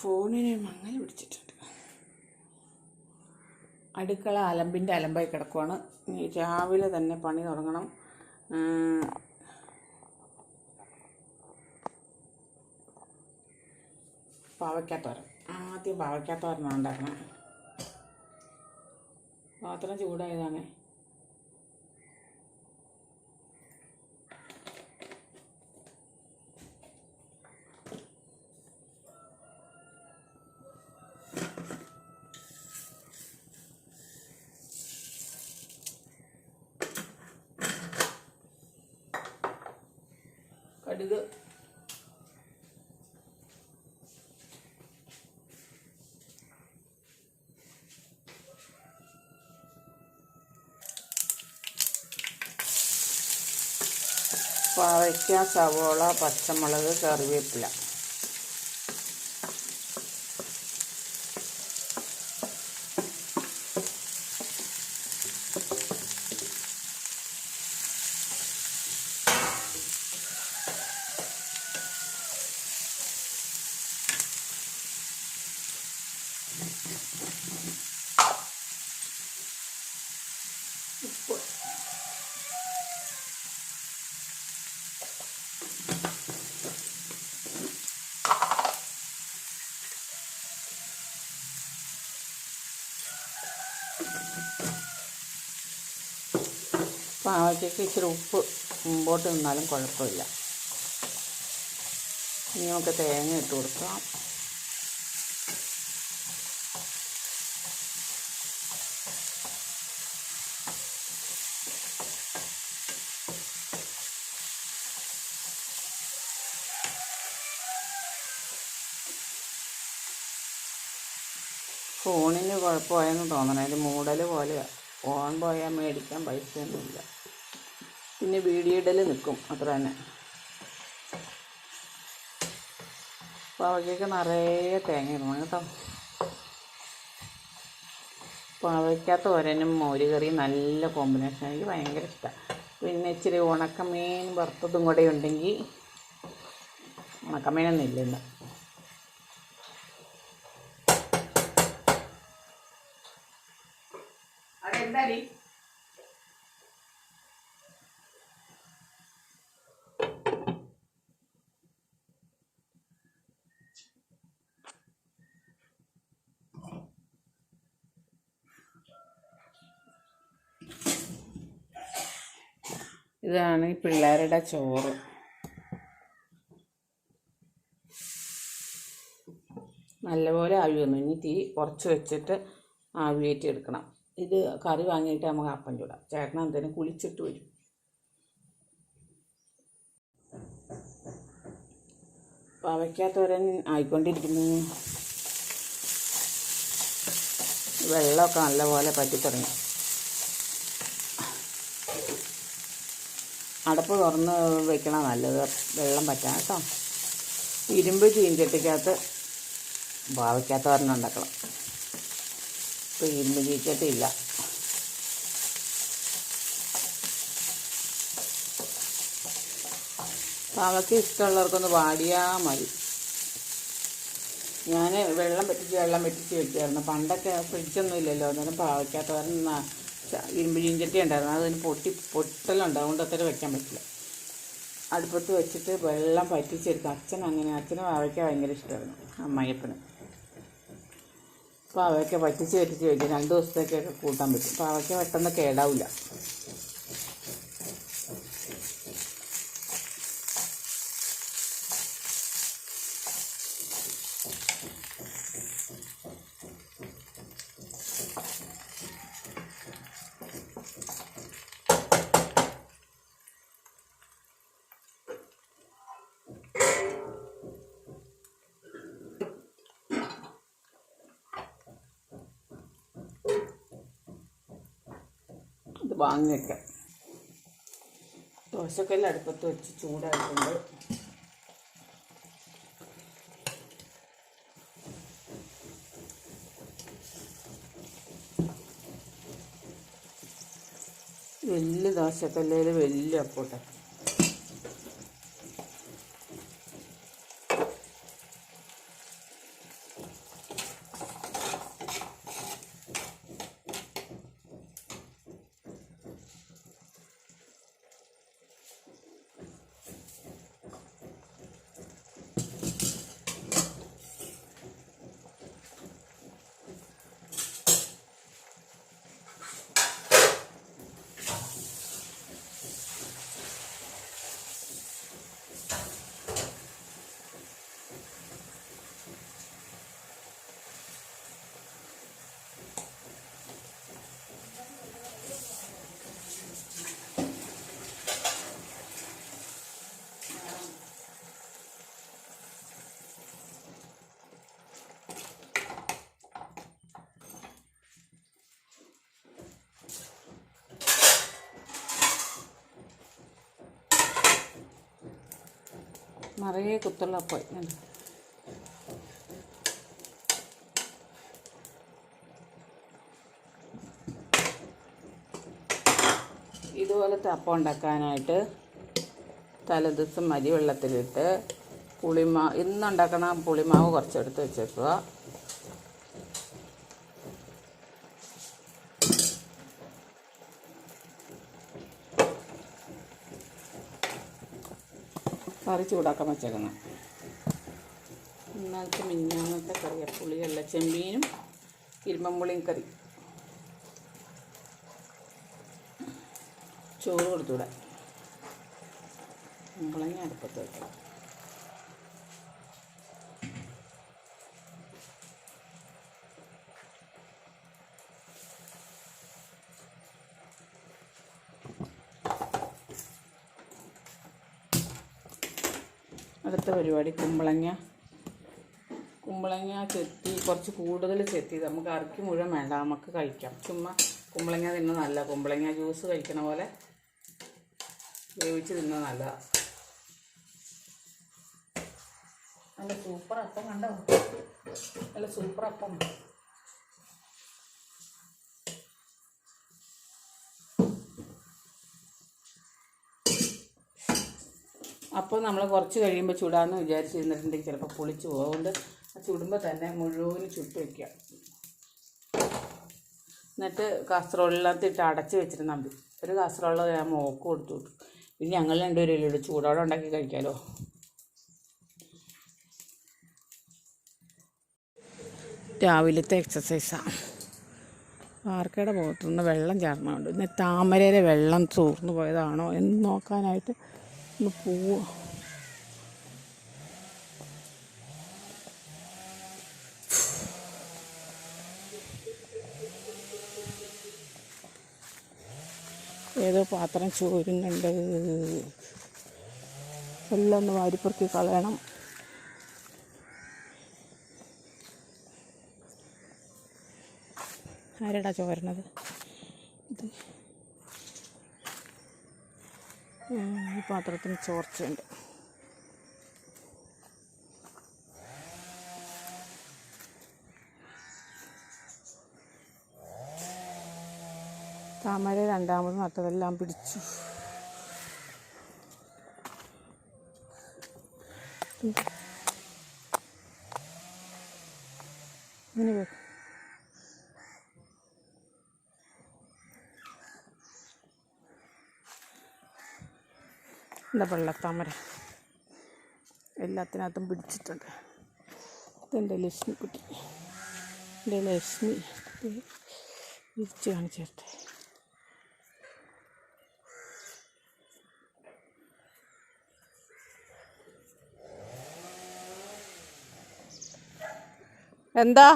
ഫോണിന് മങ്ങൽ പിടിച്ചിട്ടുണ്ട്. അടുക്കള അലമ്പിന്റെ അലമ്പായി കിടക്കുവാണ്. രാവിലെ തന്നെ പണി തുടങ്ങണം. പാവയ്ക്കാത്തോരൻ. ആദ്യം പാവയ്ക്കാത്തോരനാണ് ഉണ്ടാക്കണം. പാത്രം ചൂടായതാണേ. കടുക്. പാവയ്ക്ക സവോള പച്ചമുളക് കറിവേപ്പില ഉപ്പ് പാവയ്ക്കൊക്കെ ഇച്ചിരി ഉപ്പ് മുമ്പോട്ട് നിന്നാലും കുഴപ്പമില്ല. ഇനി നമുക്ക് തേങ്ങ ഇട്ട് കൊടുക്കാം. ഫോണിന് കുഴപ്പമായെന്ന് തോന്നണം. അതിൽ മൂടൽ പോലെയാണ് ഫോൺ പോയാൽ മേടിക്കാൻ പൈസയൊന്നുമില്ല. പിന്നെ വീഡിയോ ഇടൽ നിൽക്കും അത്ര തന്നെ. അപ്പോൾ അവയ്ക്കൊക്കെ നിറയെ തേങ്ങ ഇടണം കേട്ടോ. പാവയ്ക്കാത്ത ഒരനും മോര് കറിയും നല്ല കോമ്പിനേഷൻ എനിക്ക് ഭയങ്കര ഇഷ്ടമാണ് പിന്നെ ഇച്ചിരി ഉണക്കമീൻ വറുത്തതും കൂടെ ഉണ്ടെങ്കിൽ ഉണക്കമീനൊന്നും ഇല്ല അതെന്താടി ഇതാണ് ഈ പിള്ളേരുടെ ചോറ്. നല്ലപോലെ ആവി വന്നു ഇനി തീ കുറച്ച് വെച്ചിട്ട് ആവിയേറ്റി എടുക്കണം. ഇത് കറി വാങ്ങിയിട്ട് നമുക്ക് അപ്പം ചൂടാം ചേട്ടൻ എന്തേലും കുളിച്ചിട്ട് വരും. പവയ്ക്കാത്തവരൻ ആയിക്കൊണ്ടിരിക്കുന്നു. വെള്ളമൊക്കെ നല്ലപോലെ പറ്റി തുടങ്ങി അടപ്പ് തുറന്ന് വെക്കണം നല്ലത്. വെള്ളം പറ്റാൻ കേട്ടോ. ഇരുമ്പ് ചീഞ്ചട്ടിക്കകത്ത് പാവയ്ക്കാത്തോരൻ ചീച്ചട്ടിയില്ല പാവയ്ക്ക് ഇഷ്ടമുള്ളവർക്കൊന്ന് വാടിയാൽ മതി. ഞാൻ വെള്ളം പറ്റിച്ച് വെള്ളം പറ്റിച്ച് വെക്കുമായിരുന്നു പണ്ടൊക്കെ ഫ്രിഡ്ജൊന്നും ഇല്ലല്ലോ. അന്നേരം പാവയ്ക്കാത്തവരൻ ഇരുമ്പ് ചീഞ്ചട്ടി ഉണ്ടായിരുന്നു. അതിന് പൊട്ടി പൊട്ടലുണ്ട്. അതുകൊണ്ട് അത്ര വെക്കാൻ പറ്റില്ല. അടുപ്പത്ത് വെച്ചിട്ട് വെള്ളം പറ്റിച്ചെടുക്കും അച്ഛൻ അങ്ങനെ അച്ഛന് പാവയ്ക്ക ഭയങ്കര ഇഷ്ടമായിരുന്നു അമ്മായിയപ്പന്. പാവയ്ക്ക വറ്റിച്ച് വറ്റിച്ച് വെക്കും രണ്ട് ദിവസത്തേക്കൊക്കെ കൂട്ടാൻ പറ്റും. പാവയ്ക്ക പെട്ടെന്ന് കേടാവില്ല ഇത് വാങ്ങി വെക്കാം ദോശക്കല്ല് അടുപ്പത്ത് വെച്ച് ചൂടായിട്ടുണ്ട്. വലിയ ദോശക്കല്ലേ വലിയ അപ്പോട്ടെ. നിറയെ കുത്തുള്ള അപ്പം കണ്ടോ? ഇതുപോലത്തെ അപ്പം ഉണ്ടാക്കാനായിട്ട് തലേദിവസം അരി വെള്ളത്തിലിട്ട് പുളിമാവ് ഇന്നുണ്ടാക്കണ പുളിമാവ് കുറച്ചെടുത്ത് വെച്ചേക്കുക കറി ചൂടാക്കാൻ വെച്ചേക്കുന്നത് ഇന്നത്തെ മിഞ്ഞാന്നത്തെ കറിയ പുളിയല്ല ചെമ്മീനും ഇരുമ്പമ്പുളിയും കറി. ചോറ് കൊടുത്തൂടെ? മുളങ്ങ അടുപ്പത്ത് വെക്കണം. അടുത്ത പരിപാടി കുമ്പളങ്ങ. കുമ്പളങ്ങ ചെത്തി കുറച്ച് കൂടുതൽ ചെത്തി. നമുക്ക് അരക്കി മുഴുവൻ വേണ്ട നമുക്ക് കഴിക്കാം. ചുമ്മാ കുമ്പളങ്ങ തിന്ന നല്ല കുമ്പളങ്ങ ജ്യൂസ് കഴിക്കണ പോലെ വേവിച്ച് തിന്ന നല്ല നല്ല സൂപ്പർ അപ്പം കണ്ടോ? നല്ല സൂപ്പർ അപ്പം. അപ്പോൾ നമ്മൾ കുറച്ച് കഴിയുമ്പോൾ ചൂടാമെന്ന് വിചാരിച്ചിരുന്നിട്ടുണ്ടെങ്കിൽ ചിലപ്പോൾ പൊളിച്ച് പോകും അതുകൊണ്ട് ചുടുമ്പോൾ തന്നെ മുഴുവനും ചുട്ട് വയ്ക്കുക എന്നിട്ട് കാസറോളിനകത്ത് ഇട്ട് അടച്ച് വെച്ചിരുന്നാൽ മതി. ഒരു കാസറോൾ ഞാൻ മോക്ക് കൊടുത്തു വിട്ടു. പിന്നെ ഞങ്ങൾ രണ്ടുപേരും ചൂടോടെ ഉണ്ടാക്കി കഴിക്കാമല്ലോ രാവിലത്തെ എക്സസൈസാണ് പാർക്കയുടെ പുറത്തുനിന്ന് വെള്ളം ചേർന്നുകൊണ്ട് ഇന്ന് താമരയിലെ വെള്ളം തൂർന്നു പോയതാണോ എന്ന് നോക്കാനായിട്ട് ഒന്ന് പോവുക ഏതോ പാത്രം ചോരുന്നുണ്ട്. എല്ലാം ഒന്ന് വാരിപ്പുറക്കി കളയണം. ആരടാ ചോരണത് ഇത് ഈ പാത്രത്തിന് ചോർച്ചയുണ്ട്. താമര രണ്ടാമത് നട്ടതെല്ലാം പിടിച്ചു. ഇങ്ങനെ വെ- എന്താ വെള്ളത്താമര എല്ലാത്തിനകത്തും പിടിച്ചിട്ടുണ്ട്. ഇതെന്റെ ലക്ഷ്മി കുട്ടി. എന്റെ ലക്ഷ്മി. വിരിച്ച് കാണിച്ചേർത്തെ എന്താ?